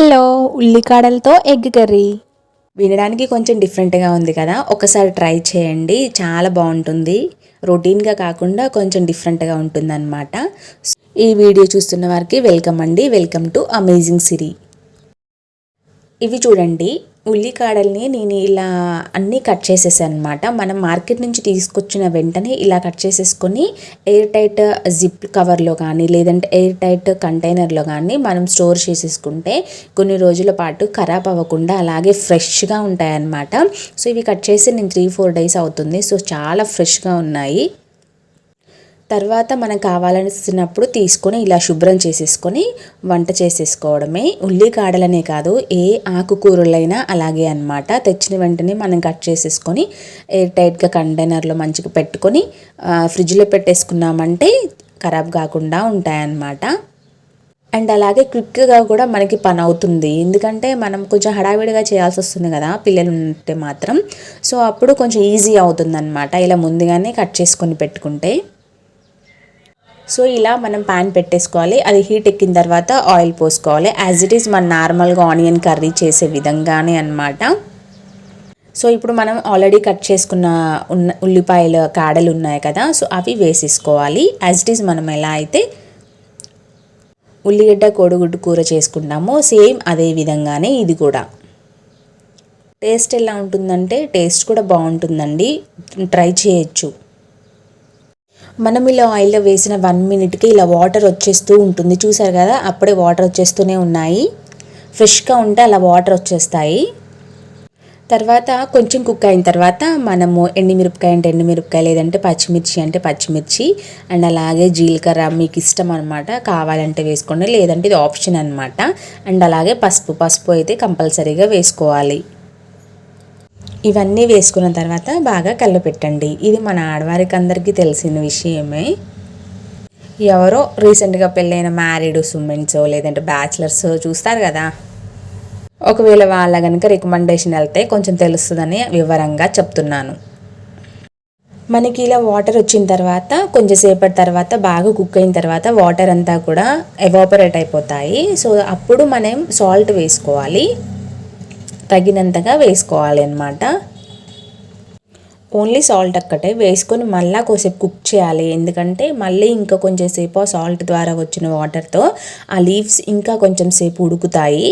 Hello ఉల్లికాడలతో egg curry. వినడానికి కొంచెం డిఫరెంట్గా ఉంది కదా ఒకసారి ట్రై చేయండి చాలా బాగుంటుంది. రొటీన్గా కాకుండా కొంచెం డిఫరెంట్గా ఉంటుందన్నమాట. ఈ వీడియో చూస్తున్న వారికి వెల్కమ్ అండి వెల్కమ్ టు అమేజింగ్ సిరీ. ఇవి చూడండి ఉల్లికాడల్ని నేను ఇలా అన్నీ కట్ చేసేసాను అనమాట మనం మార్కెట్ నుంచి తీసుకొచ్చిన వెంటనే ఇలా కట్ చేసేసుకొని ఎయిర్ టైట్ జిప్ కవర్లో కానీ లేదంటే ఎయిర్ టైట్ కంటైనర్లో కానీ మనం స్టోర్ చేసేసుకుంటే కొన్ని రోజుల పాటు ఖరాబ్ అవ్వకుండా అలాగే ఫ్రెష్గా ఉంటాయన్నమాట. సో ఇవి కట్ చేసి నేను త్రీ ఫోర్ డేస్ అవుతుంది. సో చాలా ఫ్రెష్గా ఉన్నాయి. తర్వాత మనం కావాలనిస్తున్నప్పుడు తీసుకొని ఇలా శుభ్రం చేసేసుకొని వంట చేసేసుకోవడమే. ఉల్లికాడలనే కాదు ఏ ఆకుకూరలైనా అలాగే అనమాట తెచ్చిన వెంటనే మనం కట్ చేసేసుకొని ఎయిర్ టైట్గా కంటైనర్లో మంచిగా పెట్టుకొని ఫ్రిడ్జ్లో పెట్టేసుకున్నామంటే ఖరాబ్ కాకుండా ఉంటాయన్నమాట. అండ్ అలాగే క్విక్గా కూడా మనకి పని అవుతుంది. ఎందుకంటే మనం కొంచెం హడావిడిగా చేయాల్సి వస్తుంది కదా పిల్లలు ఉంటే మాత్రం. సో అప్పుడు కొంచెం ఈజీ అవుతుంది అనమాట ఇలా ముందుగానే కట్ చేసుకొని పెట్టుకుంటే. సో ఇలా మనం ప్యాన్ పెట్టేసుకోవాలి. అది హీట్ ఎక్కిన తర్వాత ఆయిల్ పోసుకోవాలి. యాజ్ ఇట్ ఈస్ మన నార్మల్గా ఆనియన్ కర్రీ చేసే విధంగానే అనమాట సో ఇప్పుడు మనం ఆల్రెడీ కట్ చేసుకున్న ఉన్న ఉల్లిపాయల కాడలు ఉన్నాయి కదా సో అవి వేసేసుకోవాలి. యాజ్ ఇట్ ఈస్ మనం ఎలా అయితే ఉల్లిగడ్డ కోడిగుడ్డు కూర చేసుకుంటామో సేమ్ అదే విధంగానే ఇది కూడా. టేస్ట్ ఎలా ఉంటుందంటే టేస్ట్ కూడా బాగుంటుందండి. ట్రై చేయొచ్చు. మనం ఇలా ఆయిల్లో వేసిన వన్ మినిట్కి ఇలా వాటర్ వచ్చేస్తూ ఉంటుంది. చూసారు కదా? అప్పుడే వాటర్ వచ్చేస్తూనే ఉన్నాయి. ఫ్రెష్గా ఉంటే అలా వాటర్ వచ్చేస్తాయి. తర్వాత కొంచెం కుక్ అయిన తర్వాత మనము ఎండుమిరపకాయ అంటే ఎండుమిరపకాయ లేదంటే పచ్చిమిర్చి అంటే పచ్చిమిర్చి అండ్ అలాగే జీలకర్ర మీకు ఇష్టం అనమాట కావాలంటే వేసుకోండి. లేదంటే ఇది ఆప్షన్ అనమాట అండ్ అలాగే పసుపు. పసుపు అయితే కంపల్సరీగా వేసుకోవాలి. ఇవన్నీ వేసుకున్న తర్వాత బాగా కళ్ళపెట్టండి ఇది మన ఆడవారికి అందరికీ తెలిసిన విషయమే. ఎవరో రీసెంట్గా పెళ్ళైన మ్యారీడ్ ఉమెన్స్ లేదంటే బ్యాచిలర్స్ చూస్తారు కదా. ఒకవేళ వాళ్ళ కనుక రికమెండేషన్ వెళ్తే కొంచెం తెలుస్తుందని వివరంగా చెప్తున్నాను. మనకి ఇలా వాటర్ వచ్చిన తర్వాత కొంచెంసేపటి తర్వాత బాగా కుక్ అయిన తర్వాత వాటర్ అంతా కూడా ఎవాపరేట్ అయిపోతాయి. సో అప్పుడు మనం సాల్ట్ వేసుకోవాలి. తగినంతగా వేసుకోవాలి అనమాట ఓన్లీ సాల్ట్ ఒక్కటే వేసుకొని మళ్ళీ కొద్దిసేపు కుక్ చేయాలి. ఎందుకంటే మళ్ళీ ఇంకా కొంచెం సేపు ఆ సాల్ట్ ద్వారా వచ్చిన వాటర్తో ఆ లీవ్స్ ఇంకా కొంచెం సేపు ఉడుకుతాయి.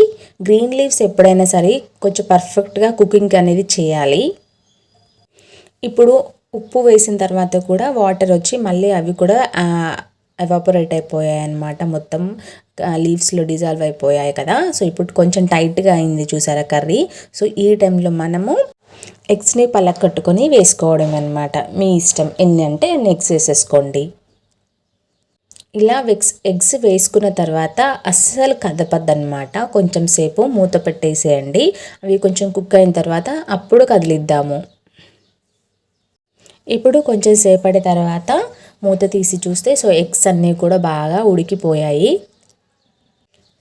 గ్రీన్ లీవ్స్ ఎప్పుడైనా సరే కొంచెం పర్ఫెక్ట్గా కుకింగ్ అనేది చేయాలి. ఇప్పుడు ఉప్పు వేసిన తర్వాత కూడా వాటర్ వచ్చి మళ్ళీ అవి కూడా ఎవాపరేట్ అయిపోయాయి అనమాట మొత్తం లీవ్స్లో డిజాల్వ్ అయిపోయాయి కదా. సో ఇప్పుడు కొంచెం టైట్గా అయింది చూసారా కర్రీ. సో ఈ టైంలో మనము ఎగ్స్ని పలకట్టుకొని వేసుకోవడం అనమాట మీ ఇష్టం ఎన్ని అంటే ఎన్ని ఎగ్స్ వేసేసుకోండి. ఇలా వెగ్స్ ఎగ్స్ వేసుకున్న తర్వాత అస్సలు కదపద్దనమాట కొంచెం సేపు మూత పెట్టేసేయండి. అవి కొంచెం కుక్ అయిన తర్వాత అప్పుడు కదిలిద్దాము. ఇప్పుడు కొంచెం సేపటి తర్వాత మూత తీసి చూస్తే సో ఎగ్స్ అన్నీ కూడా బాగా ఉడికిపోయాయి.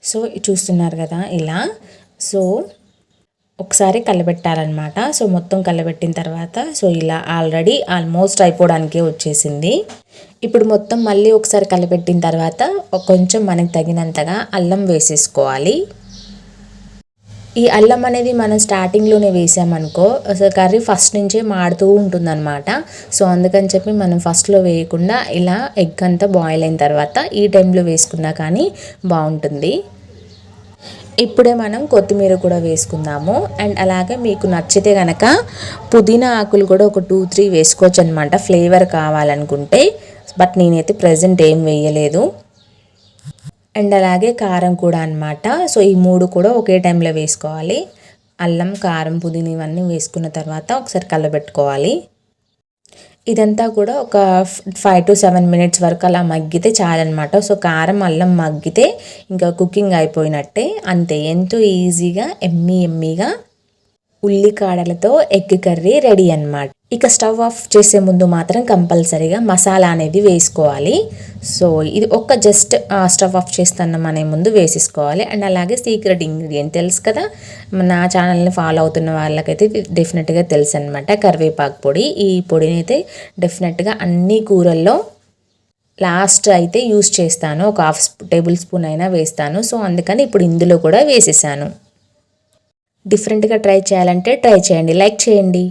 సో చూస్తున్నారు కదా ఇలా. సో ఒకసారి కలబెట్టాలన్నమాట. సో మొత్తం కలబెట్టిన తర్వాత సో ఇలా ఆల్రెడీ ఆల్మోస్ట్ అయిపోవడానికే వచ్చేసింది. ఇప్పుడు మొత్తం మళ్ళీ ఒకసారి కలబెట్టిన తర్వాత కొంచెం మనకు తగినంతగా అల్లం వేసేసుకోవాలి. ఈ అల్లం అనేది మనం స్టార్టింగ్లోనే వేసామనుకో అసలు కర్రీ ఫస్ట్ నుంచే మాడుతూ ఉంటుందన్నమాట. సో అందుకని చెప్పి మనం ఫస్ట్లో వేయకుండా ఇలా ఎగ్ అంతా బాయిల్ అయిన తర్వాత ఈ టైంలో వేసుకున్నా కానీ బాగుంటుంది. ఇప్పుడే మనం కొత్తిమీర కూడా వేసుకుందాము. అండ్ అలాగే మీకు నచ్చితే కనుక పుదీనా ఆకులు కూడా ఒక టూ త్రీ వేసుకోవచ్చు అనమాట ఫ్లేవర్ కావాలనుకుంటే. బట్ నేనైతే ప్రజెంట్ ఏం వేయలేదు. అండ్ అలాగే కారం కూడా అనమాట సో ఈ మూడు కూడా ఒకే టైంలో వేసుకోవాలి. అల్లం కారం పుదీనా ఇవన్నీ వేసుకున్న తర్వాత ఒకసారి కలబెట్టుకోవాలి. ఇదంతా కూడా ఒక ఫైవ్ టు సెవెన్ మినిట్స్ వరకు అలా మగ్గితే చాలన్నమాట. సో కారం అల్లం మగ్గితే ఇంకా కుకింగ్ అయిపోయినట్టే. అంతే ఎంతో ఈజీగా ఎమ్మీ ఎమ్మీగా ఉల్లికాడలతో ఎగ్ కర్రీ రెడీ అనమాట ఇక స్టవ్ ఆఫ్ చేసే ముందు మాత్రం కంపల్సరీగా మసాలా అనేది వేసుకోవాలి. సో ఇది ఒక్క జస్ట్ స్టవ్ ఆఫ్ చేస్తున్నాం అనే ముందు వేసేసుకోవాలి. అండ్ అలాగే సీక్రెట్ ఇంగ్రీడియంట్ తెలుసు కదా? నా ఛానల్ని ఫాలో అవుతున్న వాళ్ళకైతే డెఫినెట్గా తెలుసు అనమాట కరివేపాకు పొడి. ఈ పొడిని అయితే డెఫినెట్గా అన్ని కూరల్లో లాస్ట్ అయితే యూస్ చేస్తాను. ఒక హాఫ్ టేబుల్ స్పూన్ అయినా వేస్తాను. సో అందుకని ఇప్పుడు ఇందులో కూడా వేసేసాను. డిఫరెంట్గా ట్రై చేయాలంటే ట్రై చేయండి. లైక్ చేయండి.